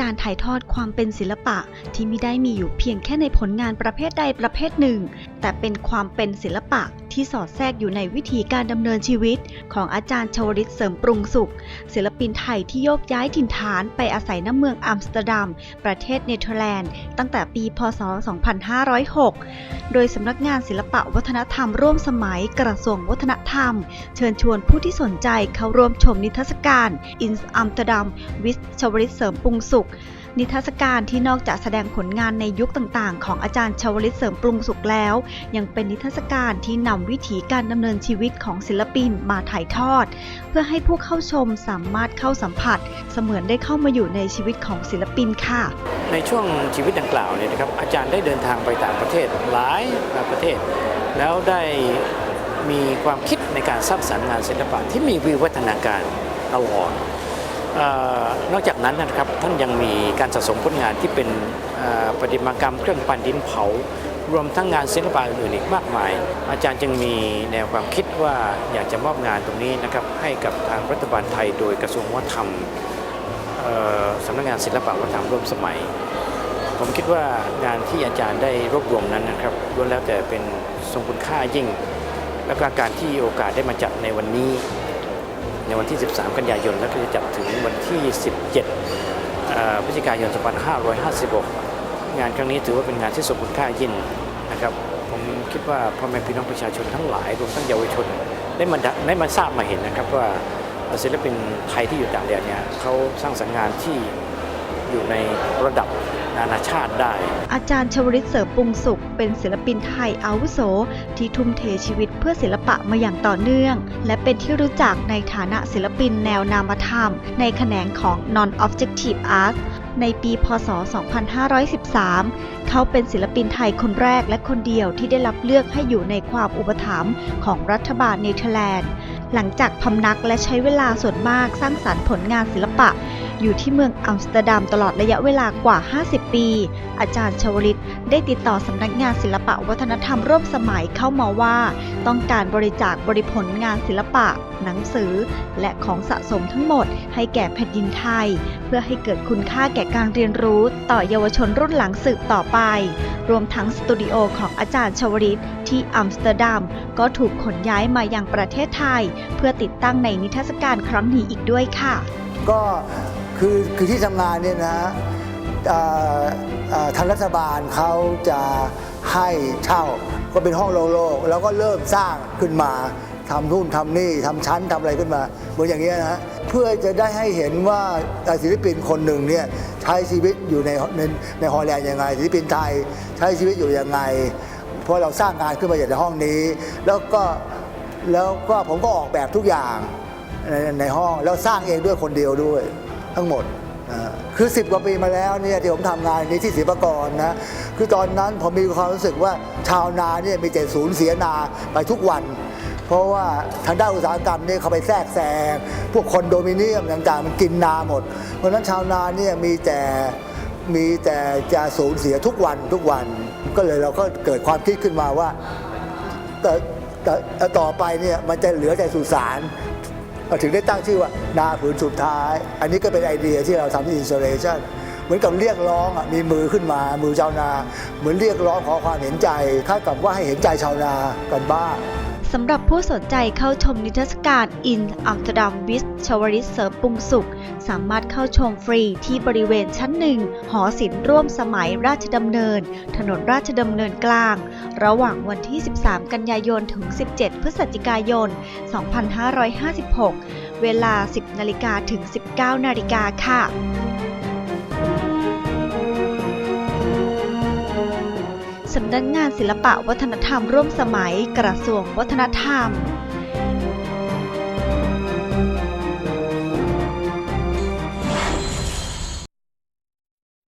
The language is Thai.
การถ่ายทอดความเป็นศิลปะที่ไม่ได้มีอยู่เพียงแค่ในผลงานประเภทใดประเภทหนึ่ง แต่เป็นความเป็นศิลปะ ที่สอดแทรกอยู่ในวิธีการดำเนินชีวิต ของอาจารย์ชวริตเสริมปรุงสุข ศิลปินไทยที่โยกย้ายถิ่นฐานไปอาศัยน้ำเมืองอัมสเตอร์ดัม ประเทศเนเธอร์แลนด์ ตั้งแต่ปี พศ 2506 โดยสำนักงานศิลปะวัฒนธรรมร่วมสมัยกระทรวงวัฒนธรรม เชิญชวนผู้ที่สนใจเข้าร่วมชมนิทรรศการ In Amsterdam with ชวริตเสริมปรุงสุขนิทรรศการที่นอกจากแสดงผลงานในยุคต่างๆ ของอาจารย์ชวลิตเสริมปรุงสุขแล้ว ยังเป็นนิทรรศการที่นำวิถีการดำเนินชีวิตของศิลปินมาถ่ายทอด เพื่อให้ผู้เข้าชมสามารถเข้าสัมผัส เสมือนได้เข้ามาอยู่ในชีวิตของศิลปินค่ะ ในช่วงชีวิตดังกล่าวเนี่ยนะครับอาจารย์ได้เดินทางไปต่างประเทศหลายประเทศ แล้วได้มีความคิดในการสร้างสรรค์งานศิลปะที่มีวิวัฒนาการตลอดนอกจากนั้นนะครับท่านยังมีการสะสมผลงานที่เป็นประติมากรรมเครื่องปั้นดินเผา รวมทั้งงานศิลปะอื่นอีกมากมาย อาจารย์จึงมีแนวความคิดว่าอยากจะมอบงานตรงนี้นะครับให้กับทางรัฐบาลไทย โดยกระทรวงวัฒนธรรมสำนักงานศิลปะวัฒนธรรมร่วมสมัย ผมคิดว่างานที่อาจารย์ได้รวบรวมนั้นนะครับล้วนแล้วแต่เป็นทรงคุณค่ายิ่ง แล้วก็การที่โอกาสได้มาจัดในวันนี้ ในวันที่ 13 กันยายนแล้วก็จะจัดถึงวันที่ 17พฤศจิกายน 2556 งานครั้งนี้ถือว่าเป็นงานที่ทรงคุณค่ายิ่งนะครับ ผมคิดว่าพ่อแม่พี่น้องประชาชนทั้งหลายรวมทั้งเยาวชนได้มาได้มาทราบมาเห็นนะครับว่าศิลปินไทยที่อยู่ต่างแดนเนี่ยเขาสร้างสรรค์งานที่อยู่ในระดับนานาชาติได้ อาจารย์ชวริตเสริมปรุงสุข เป็นศิลปินไทยอาวุโส ที่ทุ่มเทชีวิตเพื่อศิลปะมาอย่างต่อเนื่อง และเป็นที่รู้จักในฐานะศิลปินแนวนามธรรม ในแขนงของ non-objective art ในปีพศ 2513 เขาเป็นศิลปินไทยคนแรกและคนเดียวที่ได้รับเลือกให้อยู่ในความอุปถัมภ์ของรัฐบาลเนเธอร์แลนด์ หลังจากพำนักและใช้เวลาส่วนมากสร้างสรรค์ผลงานศิลปะ อยู่ที่เมืองอัมสเตอร์ดัมตลอดระยะเวลากว่า 50 ปี อาจารย์ชวลิตได้ติดต่อสำนักงานศิลปะวัฒนธรรมร่วมสมัยเข้ามาว่า ต้องการบริจาคบริผลงานศิลปะ หนังสือ และของสะสมทั้งหมดให้แก่แผ่นดินไทย เพื่อให้เกิดคุณค่าแก่การเรียนรู้ ต่อเยาวชนรุ่นหลังสืบต่อไป รวมทั้งสตูดิโอของอาจารย์ชวลิตที่อัมสเตอร์ดัมก็ถูกขนย้ายมายังประเทศไทย เพื่อติดตั้งในนิทรรศการครั้งนี้อีกด้วยค่ะ ก็ คือคือที่ทำงานเนี่ยนะเอ่อเอ่อทางรัฐบาลเขาจะให้เช่าก็เป็นห้องโล่งๆแล้วก็เริ่มสร้างขึ้นมาทำนู่นทำนี่ทำชั้นทำอะไรขึ้นมาเหมือนอย่างเงี้นะเพื่อจะได้ให้เห็นว่าศิลปินคนหนึ่งเนี่ยใช้ชีวิตอยู่ในในในฮอลแลนด์ยังไงศิลปินไทยใช้ชีวิตอยู่ยังไงเพราะเราสร้างงานขึ้นมาจากในห้องนี้ แล้วก็แล้วก็ผมก็ออกแบบทุกอย่างในในห้องแล้วสร้างเองด้วยคนเดียวด้วย ทั้งหมดคือ 10 กว่าปีมาแล้วเนี่ยที่ผมทำงานนี้ที่ศิลปากรนะคือตอนนั้นผมมีความรู้สึกว่าชาวนาเนี่ยมีแต่สูญเสียนาไปทุกวัน เพราะว่าทางด้านอุตสาหกรรมเนี่ยเขาไปแทรกแซงพวกคอนโดมิเนียมต่างๆมันกินนาหมด เพราะฉะนั้นชาวนาเนี่ยมีแต่มีแต่จะสูญเสียทุกวันทุกวัน ก็เลยเราก็เกิดความคิดขึ้นมาว่าแต่ต่อไปเนี่ยมันจะเหลือแต่สุสาน เราถึงได้ตั้งชื่อว่านาผืนสุดท้าย อันนี้ก็เป็นไอเดียที่เราทำที่อินส l เลชันเหมือนกับเรียกร้องมีมือขึ้นมา มือชาวนา เหมือนเรียกร้องขอความเห็นใจคล้ายกับว่าให้เห็นใจชาวนากันบ้าง สำหรับผู้สนใจเข้าชมนิทรรศการ In Amsterdam with ชวริตเสริมปรุงสุข สามารถเข้าชมฟรีที่บริเวณชั้นหนึ่งหอศิลป์ร่วมสมัยราชดำเนิน ถนนราชดำเนินกลาง ระหว่างวันที่ 13 กันยายนถึง 17 พฤศจิกายน 2556 เวลา 10 นาฬิกาถึง 19 นาฬิกาค่ะ สำนักงงานศิลปะวัฒนธรรมร่วมสมัย กระทรวงวัฒนธรรม